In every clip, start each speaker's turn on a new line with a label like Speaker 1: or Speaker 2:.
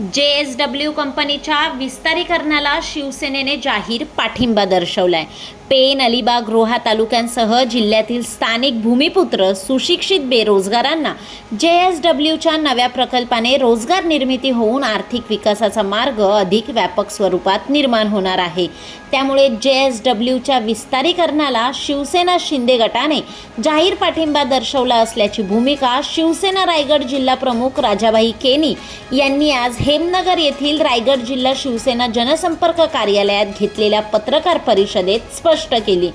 Speaker 1: जे S W कंपनीच्या विस्तारीकरणाला शिवसेनेने जाहीर पाठिंबा दर्शवला आहे पेन अलिबाग रोहा तालुक्यांसह जिल्ह्यातील स्थानिक भूमिपुत्र सुशिक्षित बेरोजगारांना जे एस डब्ल्यूच्या नव्या प्रकल्पाने रोजगार निर्मिती होऊन आर्थिक विकासाचा मार्ग अधिक व्यापक स्वरूपात निर्माण होणार आहे. त्यामुळे जे एस डब्ल्यूच्या विस्तारीकरणाला शिवसेना शिंदे गटाने जाहीर पाठिंबा दर्शवला असल्याची भूमिका शिवसेना रायगड जिल्हा प्रमुख राजाबाई केनी यांनी आज हेमनगर येथील रायगड जिल्हा शिवसेना जनसंपर्क कार्यालयात घेतलेल्या पत्रकार परिषदेत स्पष्ट केली.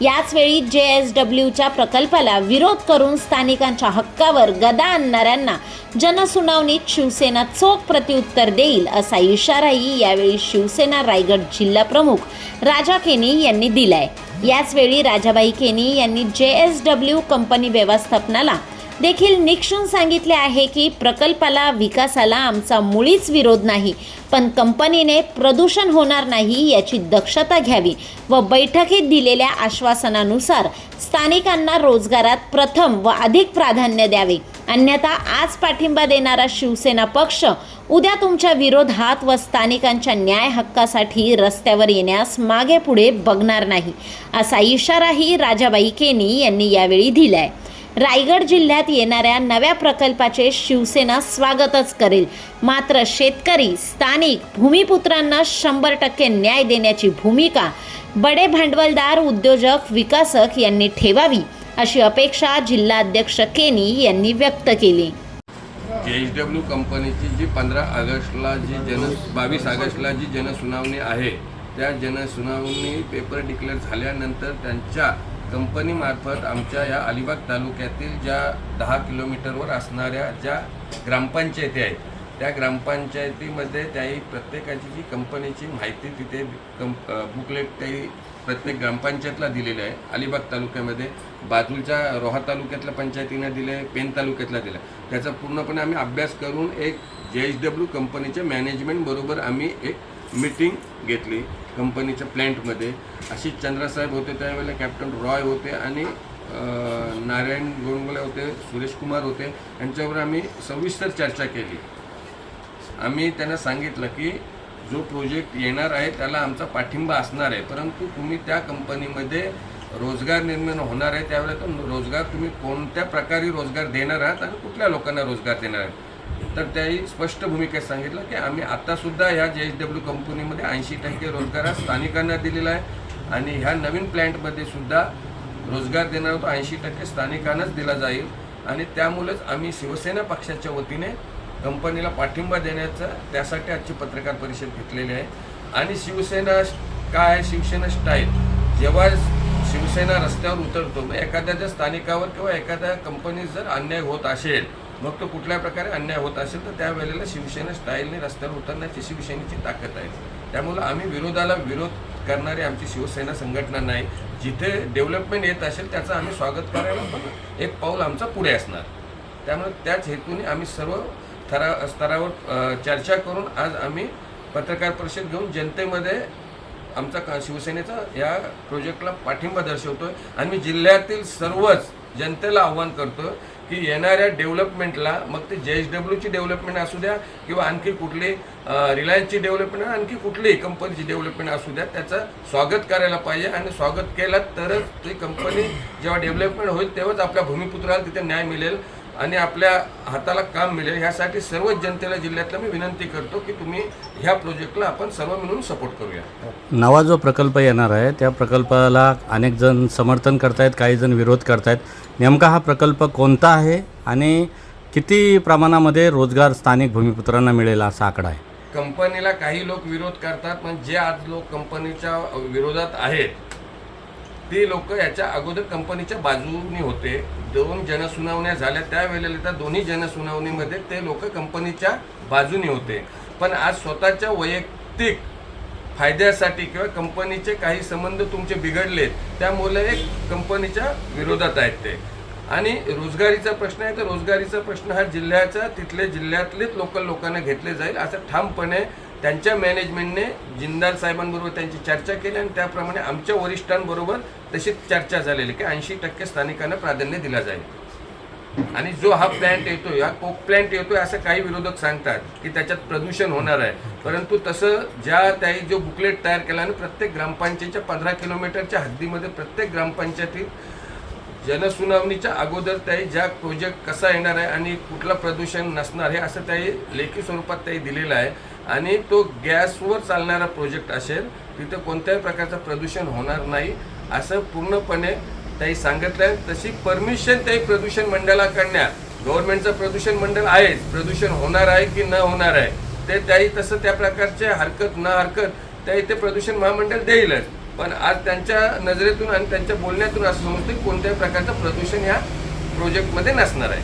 Speaker 1: याचवेळी जे एस डब्ल्यूच्या प्रकल्पाला विरोध करून स्थानिकांच्या हक्कावर गदा आणणाऱ्यांना जनसुनावणीत शिवसेना चोख प्रत्युत्तर देईल असा इशाराही यावेळी शिवसेना रायगड जिल्हा प्रमुख राजा केनी यांनी दिलाय. याचवेळी राजाबाई केनी यांनी जे एस डब्ल्यू कंपनी व्यवस्थापनाला देखील निक्षून सांगितले आहे की प्रकल्पाला विकासाला आमचा मुळीच विरोध नाही पण कंपनीने प्रदूषण होणार नाही याची दक्षता घ्यावी व बैठकीत दिलेल्या आश्वासनानुसार स्थानिकांना रोजगारात प्रथम व अधिक प्राधान्य द्यावे. अन्यथा आज पाठिंबा देणारा शिवसेना पक्ष उद्या तुमच्या विरोधात व स्थानिकांच्या न्याय हक्कासाठी रस्त्यावर येण्यास मागे पुढे बघणार नाही असा इशाराही राजाबाई केनी यांनी यावेळी दिलाय. रायगड जिल्ह्यात येणाऱ्या नव्या प्रकल्पाचे शिवसेना स्वागतच करेल. मात्र शेतकरी स्थानिक भूमिपुत्रांना शंभर टक्के न्याय देण्याची भूमिका बडे भांडवलदार उद्योजक विकासक यांनी ठेवावी अशी अपेक्षा जिल्हाध्यक्ष केनी यांनी व्यक्त केली.
Speaker 2: एच डब्ल्यू कंपनीची जी पंधरा ऑगस्टला जी जन बावीस ऑगस्टला जी जनसुनावणी आहे त्या जनसुनावणी पेपर डिक्लेअर झाल्यानंतर त्यांच्या कंपनीमार्फत आमच्या या अलिबाग तालुक्यातील ज्या दहा किलोमीटरवर असणाऱ्या ज्या ग्रामपंचायती आहेत त्या ग्रामपंचायतीमध्ये त्याही प्रत्येकाची जी कंपनीची माहिती तिथे कं बुकलेट त्याही प्रत्येक ग्रामपंचायतला दिलेलं आहे. अलिबाग तालुक्यामध्ये बाजूच्या रोहा तालुक्यातल्या पंचायतीनं दिलं आहे पेन तालुक्यातला दिलं. आहे त्याचा पूर्णपणे आम्ही अभ्यास करून एक जे एच डब्ल्यू कंपनीच्या मॅनेजमेंटबरोबर आम्ही एक मीटिंग घेतली कंपनीच्या प्लॅन्टमध्ये अशी चंद्रासाहेब होते त्यावेळेला कॅप्टन रॉय होते आणि नारायण गोंगले होते सुरेश कुमार होते. यांच्यावर आम्ही सविस्तर चर्चा केली. आम्ही त्यांना सांगितलं की जो प्रोजेक्ट येणार आहे त्याला आमचा पाठिंबा असणार आहे. परंतु तुम्ही त्या कंपनीमध्ये रोजगार निर्माण होणार आहे. त्यावेळेला तो रोजगार तुम्ही कोणत्या प्रकारे रोजगार देणार आहात आणि कुठल्या लोकांना रोजगार देणार आहात? तर त्याही स्पष्ट भूमिकेत सांगितलं की आम्ही आत्तासुद्धा ह्या जे एच डब्ल्यू कंपनीमध्ये ऐंशी टक्के रोजगार स्थानिकांना दिलेला आहे. आणि ह्या नवीन प्लॅन्टमध्ये सुद्धा रोजगार देणारा तो ऐंशी टक्के स्थानिकांनाच दिला जाईल. आणि त्यामुळेच आम्ही शिवसेना पक्षाच्या वतीने कंपनीला पाठिंबा देण्याचं त्यासाठी आजची पत्रकार परिषद घेतलेली आहे. आणि शिवसेना काय आहे? शिवसेना स्टाईल जेव्हा शिवसेना रस्त्यावर उतरतो एखाद्या एखाद्याच्या स्थानिकावर किंवा एखाद्या कंपनीत जर अन्याय होत असेल मग तो कुठल्या प्रकारे अन्याय होत असेल तर त्यावेळेला शिवसेना स्टाईलने रस्त्यावर उतरण्याची शिवसेनेची ताकद आहे. त्यामुळं आम्ही विरोधाला विरोध करणारी आमची शिवसेना संघटना नाही. जिथे डेव्हलपमेंट येत असेल त्याचं आम्ही स्वागत करायला पण एक पाऊल आमचा पुढे असणार. त्यामुळे त्याच हेतूने आम्ही सर्व थरा स्तरावर चर्चा करून आज आम्ही पत्रकार परिषद घेऊन जनतेमध्ये आमचा का शिवसेनेचा या प्रोजेक्टला पाठिंबा दर्शवतोय. आणि मी जिल्ह्यातील सर्वच जनतेला आव्हान करतो की येणाऱ्या डेव्हलपमेंटला मग ते जे एच डब्ल्यूची डेव्हलपमेंट असू द्या किंवा आणखी कुठली रिलायन्सची डेव्हलपमेंट आणखी कुठलीही कंपनीची डेव्हलपमेंट असू द्या त्याचं स्वागत करायला पाहिजे. आणि स्वागत केलं तरच ती कंपनी जेव्हा डेव्हलपमेंट होईल तेव्हाच आपल्या भूमिपुत्राला तिथे न्याय मिळेल. आणि आपल्या हाताला काम मिळेल ह्यासाठी सर्वच जनतेला जिल्ह्यातला मी विनंती करतो की तुम्ही ह्या प्रोजेक्टला आपण सर्व मिळून सपोर्ट करूया.
Speaker 3: नवा जो प्रकल्प येणार आहे त्या प्रकल्पाला अनेक जण समर्थन करतायत काही जण विरोध करतायत. नेमका हा प्रकल्प कोणता आहे आणि किती प्रमाणामध्ये रोजगार स्थानिक भूमिपुत्रांना मिळेल असा आकडा आहे?
Speaker 2: कंपनीला काही लोक विरोध करतात पण जे आज लोक कंपनीच्या विरोधात आहेत ते लोक याच्या अगोदर कंपनीच्या बाजूनी होते. दोन जनसुनावण्या झाल्या. त्यावेळेला त्या दोन्ही जनसुनावणीमध्ये ते लोक कंपनीच्या बाजूनी होते. पण आज स्वतःच्या वैयक्तिक फायद्यासाठी किंवा कंपनीचे काही संबंध तुमचे बिघडलेत त्यामुळे एक कंपनीच्या विरोधात आहेत ते. आणि रोजगारीचा प्रश्न आहे तर रोजगारीचा प्रश्न हा जिल्ह्याचा तिथले जिल्ह्यातलेच लोकल लोकांना घेतले जाईल असं ठामपणे त्यांच्या मॅनेजमेंटने जिंदाल साहेबांबरोबर त्यांची चर्चा केली आणि त्याप्रमाणे आमच्या वरिष्ठांबरोबर तशी चर्चा झालेली की ऐंशी टक्के स्थानिकांना प्राधान्य दिला जाईल. आणि जो हा प्लॅन्ट येतोय हा कोक प्लॅन्ट येतोय असं काही विरोधक सांगतात की त्याच्यात प्रदूषण होणार आहे. परंतु तसं ज्या त्याही जो बुकलेट तयार केला आणि प्रत्येक ग्रामपंचायतच्या पंधरा किलोमीटरच्या हद्दीमध्ये प्रत्येक ग्रामपंचायतीत जनसुनावणीच्या अगोदर त्याही ज्या प्रोजेक्ट कसा येणार आहे आणि कुठलं प्रदूषण नसणार हे असं त्याही लेखी स्वरूपात त्याही दिलेलं आहे. आणि तो गॅसवर चालणारा प्रोजेक्ट असेल तिथं कोणत्याही प्रकारचं प्रदूषण होणार नाही असं पूर्णपणे त्याही सांगितलं आहे. तशी परमिशन त्याही प्रदूषण मंडळाकडण्या गव्हर्नमेंटचं प्रदूषण मंडळ आहेच प्रदूषण होणार आहे की न होणार आहे ते त्याही तसं त्या प्रकारचे हरकत न हरकत त्याही ते प्रदूषण महामंडळ देईलच. पण आज त्यांच्या नजरेतून आणि त्यांच्या बोलण्यातून असं समजतं की कोणत्याही प्रकारचं प्रदूषण ह्या प्रोजेक्टमध्ये नसणार आहे.